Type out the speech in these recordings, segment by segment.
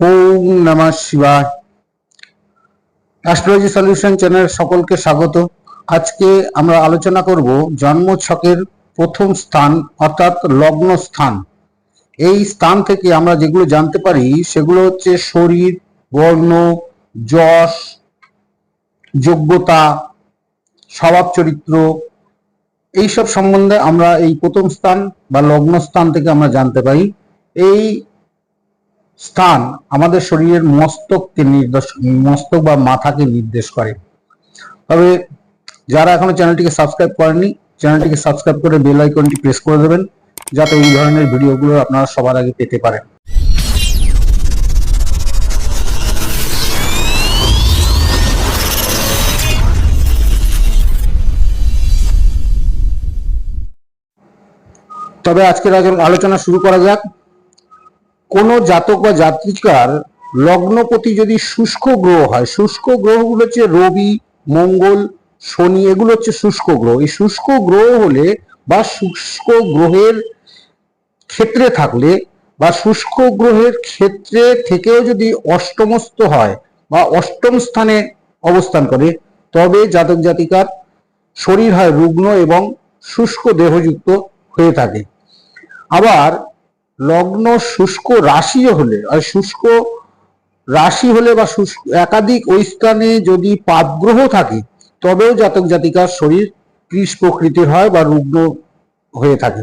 ওম নমঃ শিবায়। Astrology solution channel সকলকে স্বাগত। আজকে আমরা আলোচনা করব জন্ম ছকের প্রথম স্থান, অর্থাৎ লগ্ন স্থান। এই স্থান থেকে আমরা যেগুলো জানতে পারি, সেগুলো হচ্ছে শরীর, বর্ণ, যশ, যোগ্যতা, স্বভাব চরিত্র। এইসব সম্বন্ধে আমরা এই প্রথম স্থান বা লগ্ন স্থান থেকে আমরা জানতে পারি। এই স্থান আমাদের শরীরের মস্তককে নির্দেশ, মস্তক বা মাথাকে নির্দেশ করে। তবে যারা এখনও চ্যানেলটিকে সাবস্ক্রাইব করেননি, চ্যানেলটিকে সাবস্ক্রাইব করে বেল আইকনটি প্রেস করে দেবেন, যাতে এই ধরনের ভিডিওগুলো আপনারা সবার আগে পেতে পারেন। তবে আজকের আলো- আলোচনা শুরু করা যাক। কোনো জাতক বা জাতিকার লগ্নপতি যদি শুষ্ক গ্রহ হয়, শুষ্ক গ্রহগুলো হচ্ছে রবি, মঙ্গল, শনি, এগুলো হচ্ছে শুষ্ক গ্রহ। এই শুষ্ক গ্রহ হলে বা শুষ্ক গ্রহের ক্ষেত্রে থাকলে বা শুষ্ক গ্রহের ক্ষেত্রে থেকেও যদি অষ্টমস্ত হয় বা অষ্টম স্থানে অবস্থান করে, তবে জাতক জাতিকার শরীর হয় রুগ্ন এবং শুষ্ক দেহযুক্ত হয়ে থাকে। আবার লগ্ন শুষ্ক রাশি হলে, আর শুষ্ক রাশি হলে বা শুষ্ক একাধিক ওই স্থানে যদি পাপগ্রহ থাকে, তবেও জাতক জাতিকার শরীর কৃষ প্রকৃতির হয় বা রুগ্ন হয়ে থাকে।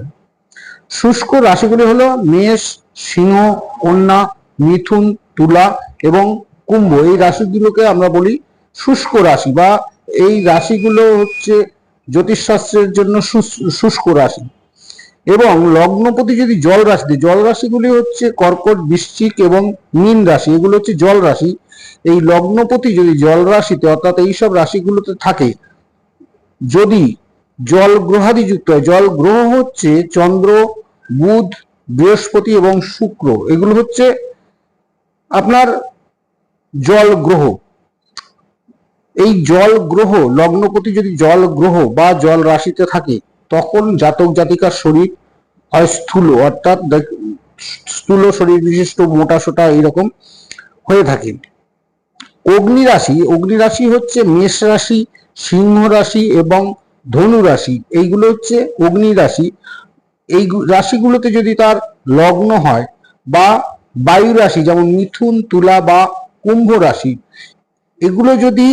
শুষ্ক রাশিগুলি হলো মেষ, সিংহ, কন্যা, মিথুন, তুলা এবং কুম্ভ। এই রাশিগুলোকে আমরা বলি শুষ্ক রাশি বা এই রাশিগুলো হচ্ছে জ্যোতিষশাস্ত্রের জন্য শুষ্ক রাশি। এবং লগ্নপতি যদি জল রাশি জল রাশিগুলি হচ্ছে কর্কট, বৃশ্চিক এবং মীন রাশি, এগুলো হচ্ছে জল রাশি এই লগ্নপতি যদি জল রাশিতে অর্থাৎ এইসব রাশিগুলোতে থাকে, যদি জল গ্রহাদি যুক্ত হয়, জল গ্রহ হচ্ছে চন্দ্র, বুধ, বৃহস্পতি এবং শুক্র, এগুলো হচ্ছে আপনার জল গ্রহ। এই জল গ্রহ, লগ্নপতি যদি জল গ্রহ বা জল রাশিতে থাকে তখন জাতক জাতিকার শরীর হয় স্থূল, অর্থাৎ স্থূল শরীর বিশিষ্ট, মোটা, সোটা এইরকম হয়ে থাকে। অগ্নি রাশি অগ্নি রাশি হচ্ছে মেষ রাশি, সিংহ রাশি এবং ধনু রাশি। এইগুলো হচ্ছে অগ্নি রাশি। এই রাশিগুলোতে যদি তার লগ্ন হয় বা বায়ু রাশি, যেমন মিথুন, তুলা বা কুম্ভ রাশি, এগুলো যদি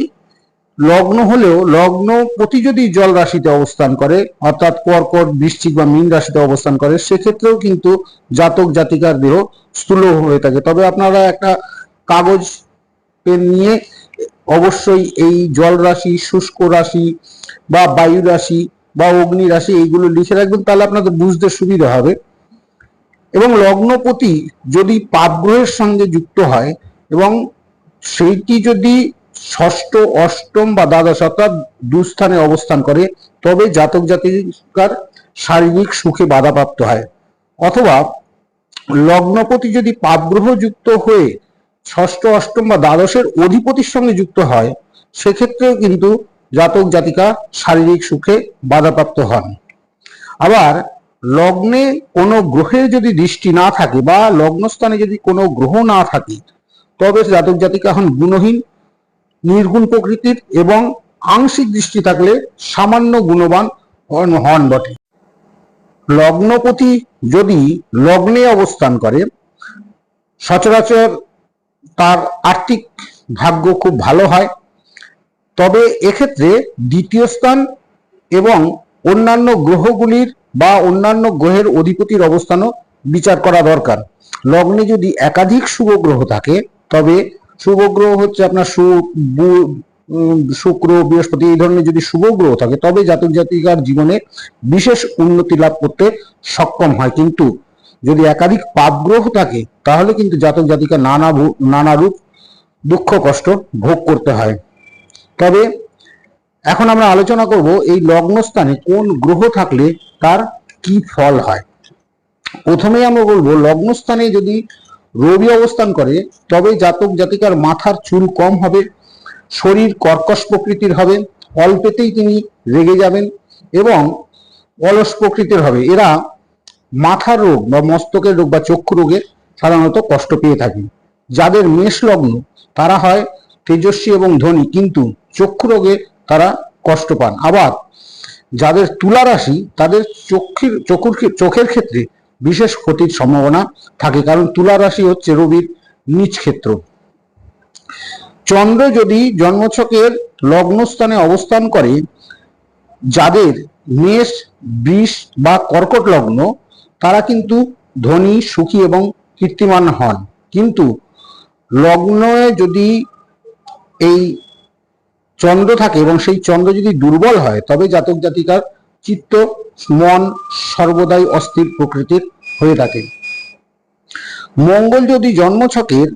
লগ্ন হলেও লগ্ন প্রতি যদি জল রাশিতে অবস্থান করে, অর্থাৎ কর্কট, বৃশ্চিক বা মীন রাশিতে অবস্থান করে, সেক্ষেত্রেও কিন্তু জাতক জাতিকার দেহ স্থূল হয়ে থাকে। তবে আপনারা একটা কাগজ, পেন নিয়ে অবশ্যই এই জল রাশি, শুষ্ক রাশি বা বায়ু রাশি বা অগ্নি রাশি এইগুলো লিখে রাখবেন, তাহলে আপনাদের বুঝতে সুবিধা হবে। এবং লগ্নপতি যদি পাপগ্রহের সঙ্গে যুক্ত হয় এবং সেইটি যদি ষষ্ঠ, অষ্টম বা দ্বাদশ অর্থাৎ দুস্থানে অবস্থান করে, তবে জাতক জাতিকার শারীরিক সুখে বাধাপ্রাপ্ত হয়। অথবা লগ্নপতি যদি পাপগ্রহ যুক্ত হয়ে ষষ্ঠ, অষ্টম বা দ্বাদশের অধিপতির সঙ্গে যুক্ত হয়, সেক্ষেত্রেও কিন্তু জাতক জাতিকা শারীরিক সুখে বাধাপ্রাপ্ত হন। আবার লগ্নে কোনো গ্রহের যদি দৃষ্টি না থাকে বা লগ্নস্থানে যদি কোনো গ্রহ না থাকে, তবে জাতক জাতিকা হন গুণহীন নির্গুণ প্রকৃতির এবং আংশিক দৃষ্টি থাকলে সামান্য গুণবান হন বটে। লগ্নপতি যদি লগ্নে অবস্থান করে, সচরাচর তার আর্থিক ভাগ্য খুব ভালো হয়। তবে এক্ষেত্রে দ্বিতীয় স্থান এবং অন্যান্য গ্রহগুলির বা অন্যান্য গ্রহের অধিপতির অবস্থানও বিচার করা দরকার। লগ্নে যদি একাধিক শুভ গ্রহ থাকে, তবে শুভ গ্রহ হচ্ছে আপনার সু শুক্র, বৃহস্পতি, এই ধরনের যদি শুভ গ্রহ থাকে, তবে জাতক জাতিকার জীবনে বিশেষ উন্নতি লাভ করতে সক্ষম হয়। কিন্তু যদি একাধিক পাপ গ্রহ থাকে, তাহলে কিন্তু জাতক জাতিকা নানা নানা রূপ দুঃখ, কষ্ট ভোগ করতে হয়। তবে এখন আমরা আলোচনা করব এই লগ্নস্থানে কোন গ্রহ থাকলে তার কি ফল হয়। প্রথমেই আমরা বলব, লগ্নস্থানে যদি রবি অবস্থান করে, তবে জাতক জাতিকার মাথার চুল কম হবে, শরীর কর্কশ প্রকৃতির হবে, অল্পেতেই তিনি রেগে যাবেন এবং অলস প্রকৃতির হবে। এরা মাথার রোগ বা মস্তকের রোগ বা চক্ষু রোগে সাধারণত কষ্ট পেয়ে থাকেন যাদের মেষ লগ্ন, তারা হয় তেজস্বী এবং ধনী, কিন্তু চক্ষু রোগে তারা কষ্ট পান। আবার যাদের তুলা রাশি, তাদের চোখের ক্ষে- চোখের ক্ষেত্রে বিশেষ ক্ষতির সম্ভাবনা থাকে, কারণ তুলা রাশি হচ্ছে রবির নিজ ক্ষেত্র। চন্দ্র যদি জন্মছকের লগ্নস্থানে অবস্থান করে, যাদের মেষ, বৃষ বা কর্কট লগ্ন, তারা কিন্তু ধনী, সুখী এবং কীর্তিমান হন। কিন্তু লগ্নে যদি এই চন্দ্র থাকে এবং সেই চন্দ্র যদি দুর্বল হয়, তবে জাতক জাতিকার চিত্ত, মন সর্বদাই অস্থির প্রকৃতির হয়ে থাকে। মঙ্গল যদি জন্মছকের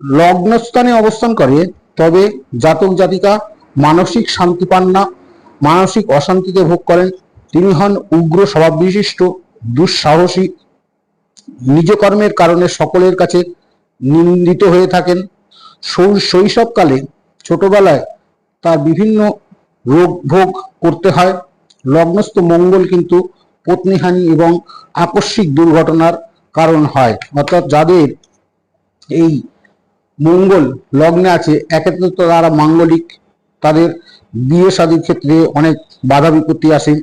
লগ্নস্থানে অবস্থান করে, তবে জাতক জাতিকা মানসিক শান্তি পান না, মানসিক অশান্তিতে ভোগ করেন। তিনি হন উগ্র স্বভাব বিশিষ্ট দুঃসাহসী। নিজ কর্মের কারণে সকলের কাছে নিন্দিত হয়ে থাকেন। শৈশবকালে ছোটবেলায় তার বিভিন্ন রোগ ভোগ করতে হয়। লগ্নস্থ মঙ্গল কিন্তু পত্নীহানি এবং আকস্মিক দুর্ঘটনার কারণ হয়। অর্থাৎ যাদের এই মঙ্গল লগ্নে আছে এক্ষেত্রে তো তারা মাঙ্গলিক, তাদের বিয়ে শাদীর ক্ষেত্রে অনেক বাধা বিপত্তি আসে।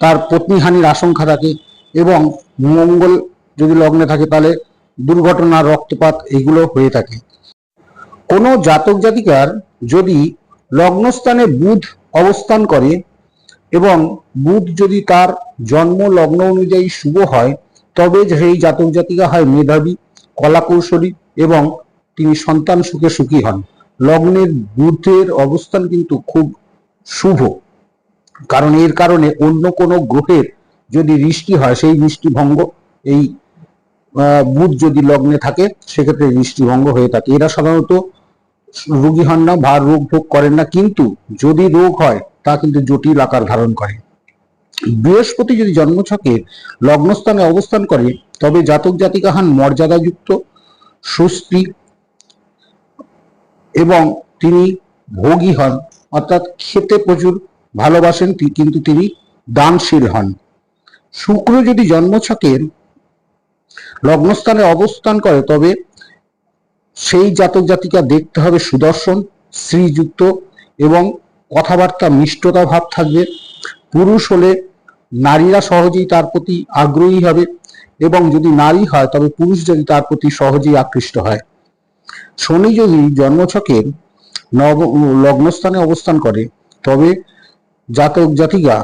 তার পত্নীহানির আশঙ্কা থাকে এবং মঙ্গল যদি লগ্নে থাকে তাহলে দুর্ঘটনা, রক্তপাত এগুলো হয়ে থাকে। কোনো জাতক জাতিকার যদি লগ্নস্থানে বুধ অবস্থান করে এবং বুধ যদি তার জন্ম লগ্ন অনুযায়ী শুভ হয়, তবে সেই জাতক জাতিকা হয় মেধাবী, কলাকৌশলী এবং তিনি সন্তান সুখে সুখী হন। লগ্নের বুধের অবস্থান কিন্তু খুব শুভ। কারণ এর কারণে অন্য কোনো গ্রহের যদি দৃষ্টি হয়, সেই দৃষ্টি ভঙ্গ এই বুধ যদি লগ্নে থাকে, সেক্ষেত্রে দৃষ্টি ভঙ্গ হয়ে থাকে। এরা সাধারণত রোগী হন না বা রোগ ভোগ করেন না। কিন্তু যদি রোগ হয় তা কিন্তু জটিল আকার ধারণ করে। বৃহস্পতি যদি জন্মছকে লগ্নস্থানে অবস্থান করে, তবে জাতক জাতিকা হন মর্যাদাযুক্ত, সুস্থি, এবং তিনি ভোগী হন। অর্থাৎ খেতে প্রচুর ভালোবাসেন কিন্তু তিনি দানশীল হন। শুক্র যদি জন্মছকের লগ্নস্থানে অবস্থান করে, তবে সেই জাতক জাতিকা দেখতে হবে সুদর্শন শ্রীযুক্ত এবং কথাবার্তা, মিষ্টতা ভাব থাকবে। পুরুষ হলে নারীরা সহজেই তার প্রতি আগ্রহী হবে এবং যদি নারী হয়, তবে পুরুষ যদি তার প্রতি সহজেই আকৃষ্ট হয়। শনি যদি জন্মছকের নব, লগ্নস্থানে অবস্থান করে, তবে জাতক জাতিকা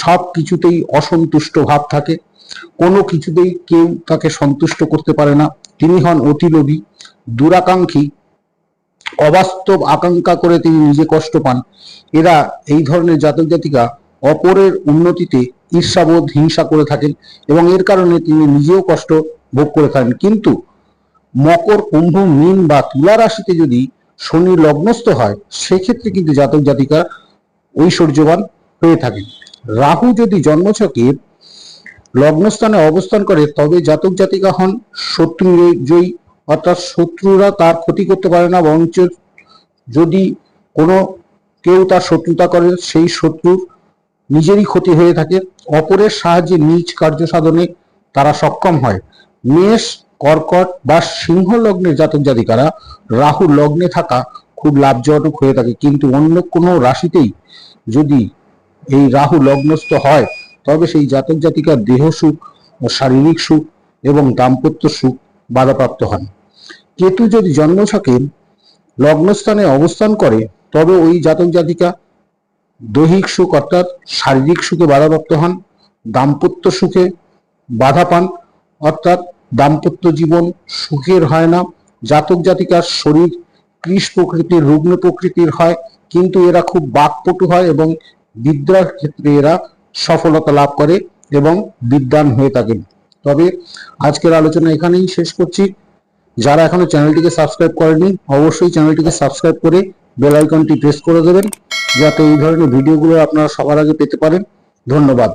সব কিছুতেই অসন্তুষ্ট ভাব থাকে। কোনো কিছুতেই কেউ তাকে সন্তুষ্ট করতে পারে না। তিনি হন অতিলোভী দুরাকাঙ্ক্ষী অবাস্তব আকাঙ্ক্ষা করে তিনি নিজে কষ্ট পান। এরা এই ধরনের জাতক জাতিকা অপরের উন্নতিতে ঈর্ষাবোধ, হিংসা করে থাকেন এবং এর কারণে তিনি নিজেও কষ্ট ভোগ করে থাকেন কিন্তু মকর, কুম্ভ, মীন বা তুলা রাশিতে যদি শনি লগ্নস্থ হয়, সেক্ষেত্রে কিন্তু জাতক জাতিকা ঐশ্বর্যবান হয়ে থাকেন। রাহু যদি জন্মছকে লগ্নস্থানে অবস্থান করে, তবে জাতক জাতিকা হন শত্রু জয়ী অর্থাৎ শত্রুরা তার ক্ষতি করতে পারে না, বরঞ্চ যদি কোনো কেউ তার শত্রুতা করে, সেই শত্রুর নিজেরই ক্ষতি হয়ে থাকে। অপরের সাহায্যে নিজ কার্য সাধনে তারা সক্ষম হয়। মেষ, কর্কট বা সিংহ লগ্নের জাতক জাতিকারা রাহু লগ্নে থাকা খুব লাভজনক হয়ে থাকে। কিন্তু অন্য কোনো রাশিতেই যদি এই রাহু লগ্নস্থ হয়, তবে সেই জাতক জাতিকার দেহ সুখ শারীরিক সুখ এবং দাম্পত্য সুখ বাধাপ্রাপ্ত হন। কেতু যদি জন্ম জন্মছকে লগ্নস্থানে অবস্থান করে, তবে ওই জাতক জাতিকা দৈহিক সুখ অর্থাৎ শারীরিক সুখে বাধাপ্রাপ্ত হন, দাম্পত্য সুখে বাধা পান, অর্থাৎ দাম্পত্য জীবন সুখের হয় না, জাতক জাতিকার শরীর কৃষ প্রকৃতির, রুগ্ন প্রকৃতির হয়, কিন্তু এরা খুব বাকপটু হয় এবং বিদ্যার ক্ষেত্রে এরা সফলতা লাভ করে এবং বিদ্যান হয়ে থাকেন। তবে আজকের আলোচনা এখানেই শেষ করছি। যারা এখনও চ্যানেলটিকে সাবস্ক্রাইব করেনি অবশ্যই চ্যানেলটিকে সাবস্ক্রাইব করে বেল আইকনটি প্রেস করে দেবেন, যাতে এই ধরনের ভিডিওগুলো আপনারা সবার আগে পেতে পারেন। ধন্যবাদ।